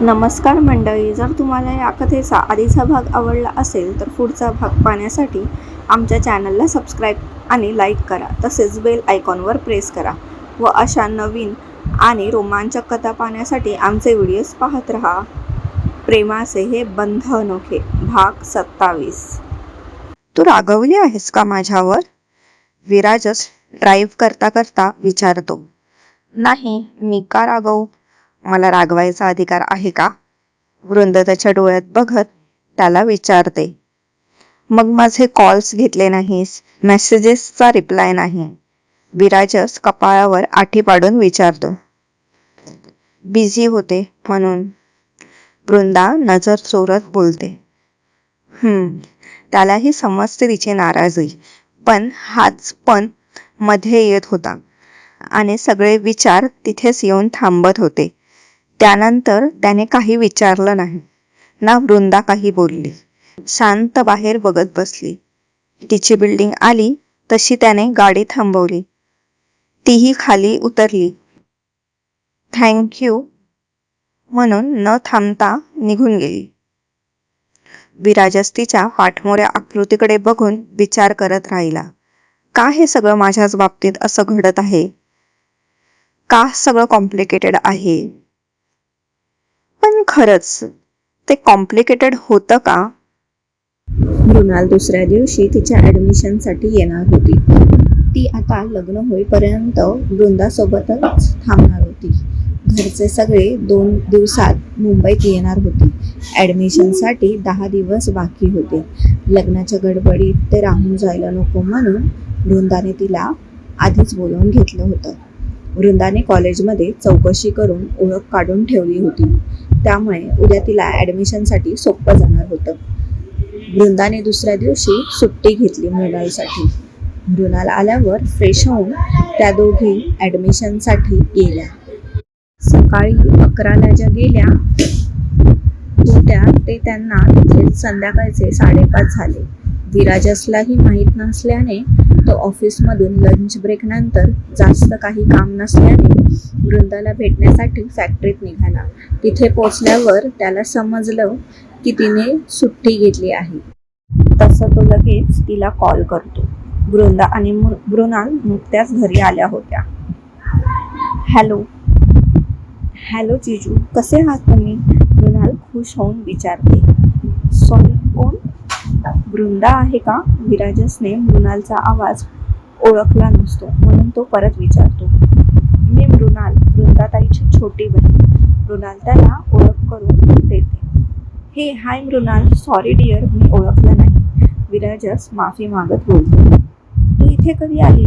नमस्कार मंडळी जर तुम्हाला या कथेचा आधीचा भाग आवडला असेल तर पुढचा भाग पाहण्यासाठी आमच्या चॅनलला सबस्क्राईब आणि लाईक करा तसेच बेल आयकॉनवर प्रेस करा व अशा नवीन आणि रोमांचक कथा पाहण्यासाठी आमचे व्हिडिओज पाहत रहा. प्रेमाचे हे बंध अनोखे भाग सत्तावीस. तू रागवली आहेस का माझ्यावर? विराजच ड्राईव्ह करता करता विचारतो. नाही मी का रागवू? मला रागवायचा अधिकार आहे का? वृंद त्याच्या डोळ्यात बघत त्याला विचारते. मग माझे कॉल्स घेतले नाहीस मेसेजेसचा रिप्लाय नाही. विराजस कपाळावर आठी पाडून विचारतो. बिझी होते म्हणून. वृंदा नजर चोरत बोलते. हम्म त्यालाही समजते तिची नाराजी पण हाच पण मध्ये येत होता. आणि सगळे विचार तिथेच येऊन थांबत होते. त्यानंतर त्याने काही विचारलं नाही. ना वृंदा काही बोलली. शांत बाहेर बघत बसली. तिची बिल्डिंग आली तशी त्याने गाडी थांबवली. तीही खाली उतरली. थँक्यू म्हणून न थांबता निघून गेली. विराजस तिच्या पाठमोऱ्या आकृतीकडे बघून विचार करत राहिला. का हे सगळं माझ्याच बाबतीत असं घडत आहे? का सगळं कॉम्प्लिकेटेड आहे? पण खरंच ते कॉम्प्लिकेटेड होतं का? मृणाल दुसऱ्या दिवशी तिच्या ॲडमिशनसाठी येणार होती. ती आता लग्न होईपर्यंत वृंदासोबतच थांबणार होती. घरचे सगळे दोन दिवसात मुंबईत येणार होती. ॲडमिशनसाठी दहा दिवस बाकी होते. लग्नाच्या गडबडीत ते राहून जायला नको म्हणून वृंदाने तिला आधीच बोलवून घेतलं होतं. वृंदाने कॉलेजमध्ये चौकशी करून ओळख काढून ठेवली होती. त्यामुळे उद्या तिला ॲडमिशनसाठी सोपं जाणार होतं. वृंदाने दुसऱ्या दिवशी सुट्टी घेतली मृणालसाठी मृणाल आल्यावर फ्रेश होऊन त्या दोघी ॲडमिशनसाठी गेल्या. सकाळी अकराला ज्या गेल्या. होत्या ते त्यांना तिथे संध्याकाळचे साडेपाच झाले. विराजसलाही माहीत नसल्याने तो ऑफिसमधून लंच ब्रेकनंतर जास्त काही काम नसल्याने वृंदाला भेटण्यासाठी फॅक्टरीत निघाला. तिथे पोचल्यावर त्याला समजलं की तिने सुट्टी घेतली आहे. तसं तो लगेच तिला कॉल करतो. वृंदा आणि मृ- मृणाल नुकत्याच घरी आल्या होत्या. हॅलो. हॅलो जिजू कसे आहात तुम्ही? मृणाल खुश होऊन विचारते. सॉरी कोण? वृंदा आहे का? विराजसने मृणालचा आवाज ओळखला नसतो म्हणून तो परत विचारतो. मी मृणाल वृंदाताईची छोटी बहीण. मृणाल त्याला ओळख करून देते. हे हाय मृणाल सॉरी डिअर मी ओळखलं नाही. विराजस माफी मागत बोलतो. तू इथे कधी आली?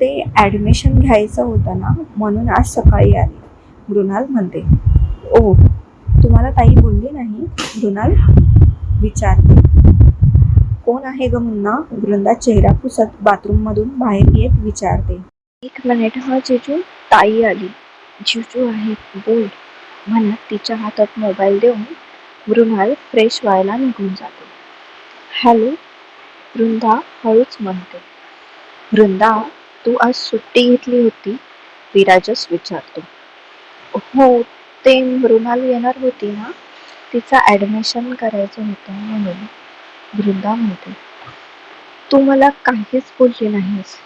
ते ॲडमिशन घ्यायचं होतं ना म्हणून आज सकाळी आली. मृणाल म्हणते ओ तुम्हाला ताई बोलली नाही? मृणाल विचारते. कोण आहे ग मुन्ना? वृंदा चेहरा पुसत बाथरूममधून बाहेर येत विचारते. एक मिनिट हा जिजू? ताई आली. जिजू आहे बोल म्हणत तिच्या हातात मोबाईल देऊन मृणाल फ्रेश व्हायला निघून जाते. हॅलो वृंदा हळूच म्हणते. वृंदा तू आज सुट्टी घेतली होती? विराजस विचारतो. हो ते मृणाल येणार होती ना? तिचं ॲडमिशन करायचं होतं म्हणून. वृंदा म्हणते तू मला काहीच बोलली नाहीस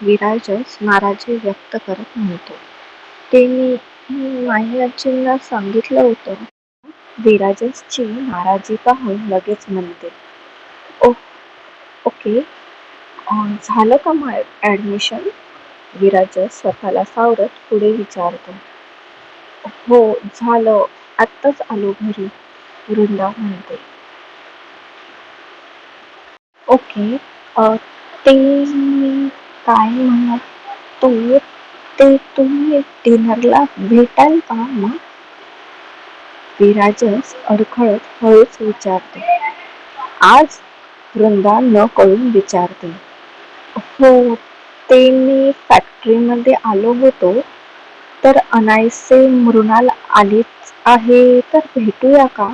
विराजस नाराजी व्यक्त करत म्हणतो. ते मी मी आजींना सांगितलं होतं. विराजसची नाराजी पाहून लगेच म्हणते ओ ओके. झालं का मग ॲडमिशन विराजस स्वतःला सावरत पुढे विचारतो हो झालं. आत्ताच आलो घरी वृंदा म्हणते. ओके ते मी काय म्हणत तो ते तुम्ही डिनरला भेटाल का मग विराजस अडखळत हळूच विचारते आज वृंदा न कळून विचारते हो ते मी फॅक्टरीमध्ये आलो होतो तर अनायसे मृणाल आलीच आहे तर भेटूया का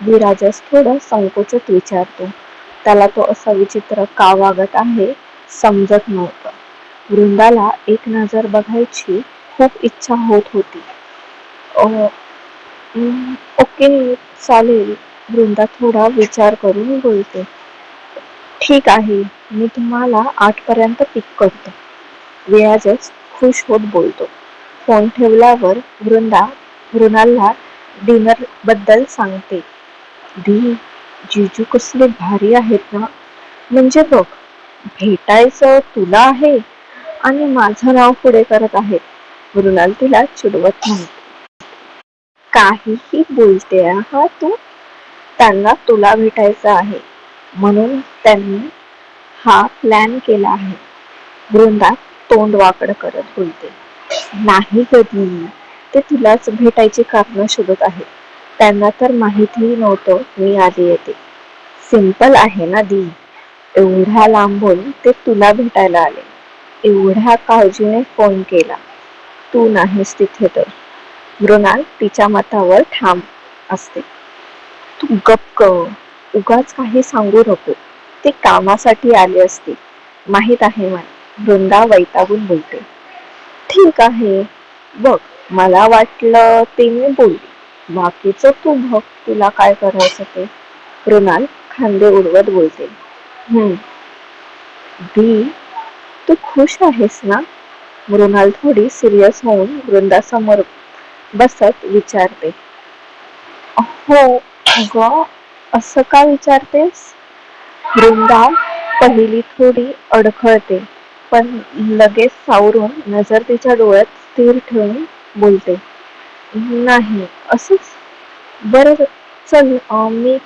विराजस थोडं संकोचत विचारतो त्याला तो असा विचित्र का वागत आहे समजत नव्हतं. वृंदाला एक नजर बघायची खूप इच्छा होत होती. ओके चालेल. वृंदा थोडा विचार करून बोलते. ठीक आहे मी तुम्हाला आठपर्यंत पिक करतो. विराजच खुश होत बोलतो. फोन ठेवल्यावर वृंदा मृणालला डिनरबद्दल सांगते. धी जिजू कसले भारी आहेत ना. म्हणजे बघ भेटायचं तुला आहे आणि माझं नाव पुढे करत आहेत मृणाल तिला चिडवत नाही. काहीही बोलते हा तू त्यांना तुला भेटायचं आहे. म्हणून त्यांनी हा प्लॅन केला आहे. वृंदा तोंड वाकड करत बोलते नाही कधी ते तुलाच भेटायची कारण शोधत आहेत. त्यांना तर माहितीही नव्हतं मी आली येते. सिंपल आहे ना दी? एवढ्या लांबून ते तुला भेटायला आले. एवढ्या काळजीने फोन केला. तू नाहीस तिथे तर. मृणाल तिच्या मतावर ठाम असते. तू गप्प उगाच काही सांगू नको. ते कामासाठी आले असते. माहीत आहे मला. वृंदा वैतागून बोलते. ठीक आहे. बघ मला वाटलं ते मी बोलली. बाकीचं तू बघ तुला काय करायचं ते. मृणाल खांदे उडवत बोलते. हम्म. दी तू खुश आहेस ना? मृणाल थोडी सिरियस होऊन वृंदासमोर बसत विचारते. हो ग असं का विचारतेस? वृंदा पहिली थोडी अडखळते पण लगेच सावरून नजर तिच्या डोळ्यात स्थिर ठेवून बोलते. नाही असंच? बरं चल मी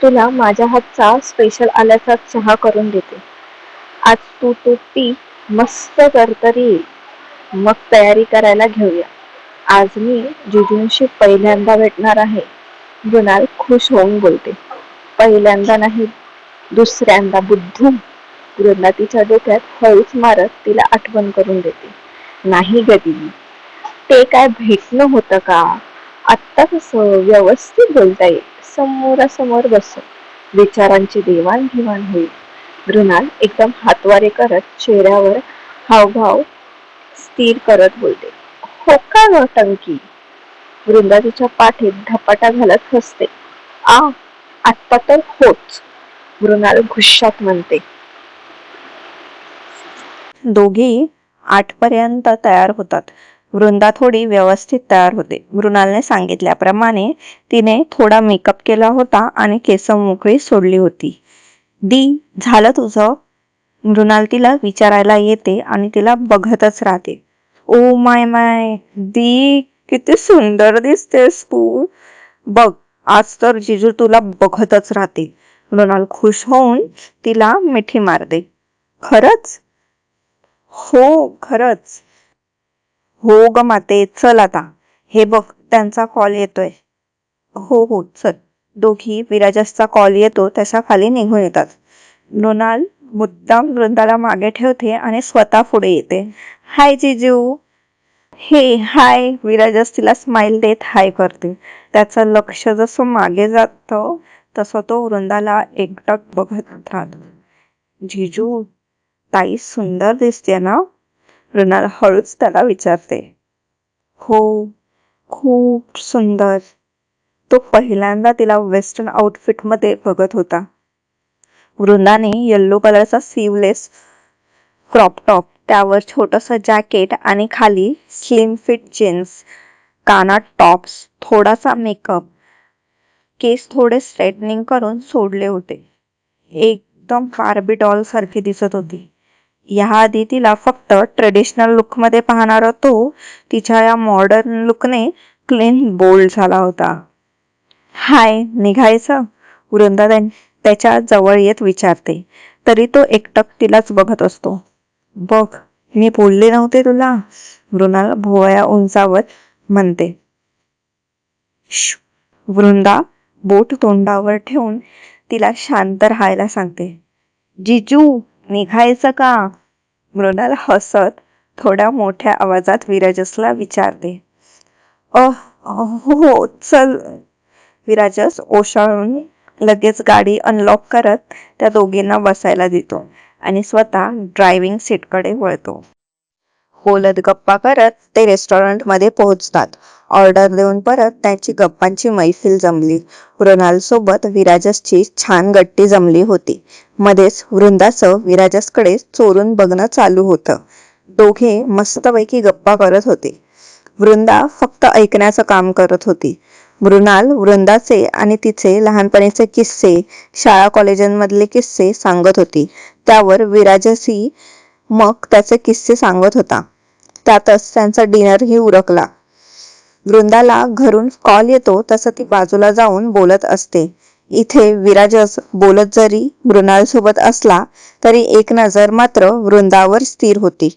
तुला माझ्या हातचा स्पेशल आल्याचा चहा करून देते. आज तू तू पी मस्त तरतरी येईल. मग तयारी करायला घेऊया. आज मी जिजूंशी पहिल्यांदा भेटणार आहे. गुणाल खुश होऊन बोलते. पहिल्यांदा नाही दुसऱ्यांदा बुद्धू वृंदा तिच्या डोक्यात हळूच मारत तिला आठवण करून देते. नाही गदी ते काय भेटणं होतं का? आत्ता कसं व्यवस्थित बोलता येईल. समोरासमोर बस विचारांची देवाणघेवाण होईल. मृणाल एकदम हातवारे करत चेहऱ्यावर हावभाव स्थिर करत बोलते. हो का नौटंकी वृंदा तिच्या पाठीत धपाटा घालत हसते. आ आत्ता तर होच. मृणाल घुशात म्हणते. दोघी आठपर्यंत तयार होतात. वृंदा थोडी व्यवस्थित तयार होते. मृणालने सांगितल्याप्रमाणे तिने थोडा मेकअप केला होता आणि केस मोकळी सोडली होती. दी झालं तुझं मृणाल तिला विचारायला येते आणि तिला बघतच राहते. ओ माय माय दी किती सुंदर दिसतेस तू. बघ आज तर जिजू तुला बघतच राहते. मृणाल खुश होऊन तिला मिठी मारते. खरंच? हो खरंच. हो ग माते चल आता. हे बघ त्यांचा कॉल येतोय. हो हो चल. दोघी विराजसचा कॉल येतो त्याच्याखाली निघून येतात. मृणाल मुद्दाम वृंदाला मागे ठेवते आणि स्वतः पुढे येते. हाय जिजू. हे हाय. विराजस तिला स्माइल देत हाय करते. त्याचं लक्ष जसं मागे जातं तसं तो वृंदाला एकटक बघत राहतो. जिजू ताई सुंदर दिसते ना? मृणाल हळूच त्याला विचारते. हो खूप सुंदर. तो पहिल्यांदा तिला वेस्टर्न आउटफिटमध्ये बघत होता. वृंदाने येल्लो कलरचा सीवलेस क्रॉप टॉप त्यावर छोटंसं जॅकेट आणि खाली स्लिम फिट जीन्स कानात टॉप्स थोडासा मेकअप केस थोडे स्ट्रेटनिंग करून सोडले होते. एकदम बार्बी डॉल सारखी दिसत होती. याआधी तिला फक्त ट्रेडिशनल लुकमध्ये पाहणारा तो तिच्या या मॉडर्न लुकने क्लीन बोल्ड झाला होता. हाय निघायचं? वृंदा त्याच्याजवळ येत विचारते. तरी तो एकटक तिलाच बघत असतो. बघ मी बोलले नव्हते तुला? मृणाल भोवया उंचावत म्हणते. वृंदा बोट तोंडावर ठेवून तिला शांत राहायला सांगते. जिजू निघायचं का? मृणाल हसत थोड्या मोठ्या आवाजात विराजसला विचारते अह हो चल. विराजस ओशाळून लगेच गाडी अनलॉक करत त्या दोघींना बसायला देतो आणि स्वतः ड्रायव्हिंग सीटकडे वळतो. बोलत गप्पा करत ते रेस्टॉरंटमध्ये पोहोचतात. ऑर्डर देऊन परत त्यांची गप्पांची मैफिल जमली. मृणाल सोबत विराजसची छान गट्टी जमली होती. मध्येच वृंदाचं विराजसकडे चोरून बघणं चालू होतं. दोघे मस्तपैकी गप्पा करत होते. वृंदा फक्त ऐकण्याचं काम करत होती. मृणाल वृंदाचे आणि तिचे लहानपणीचे किस्से शाळा कॉलेजांमधले किस्से सांगत होती. त्यावर विराजसही मग त्याचे किस्से सांगत होता. त्यातच त्यांचा डिनरही उरकला. वृंदाला घरून कॉल येतो तसं ती बाजूला जाऊन बोलत असते. इथे विराजस बोलत जरी मृणाल सोबत असला तरी एक नजर मात्र वृंदावर स्थिर होती.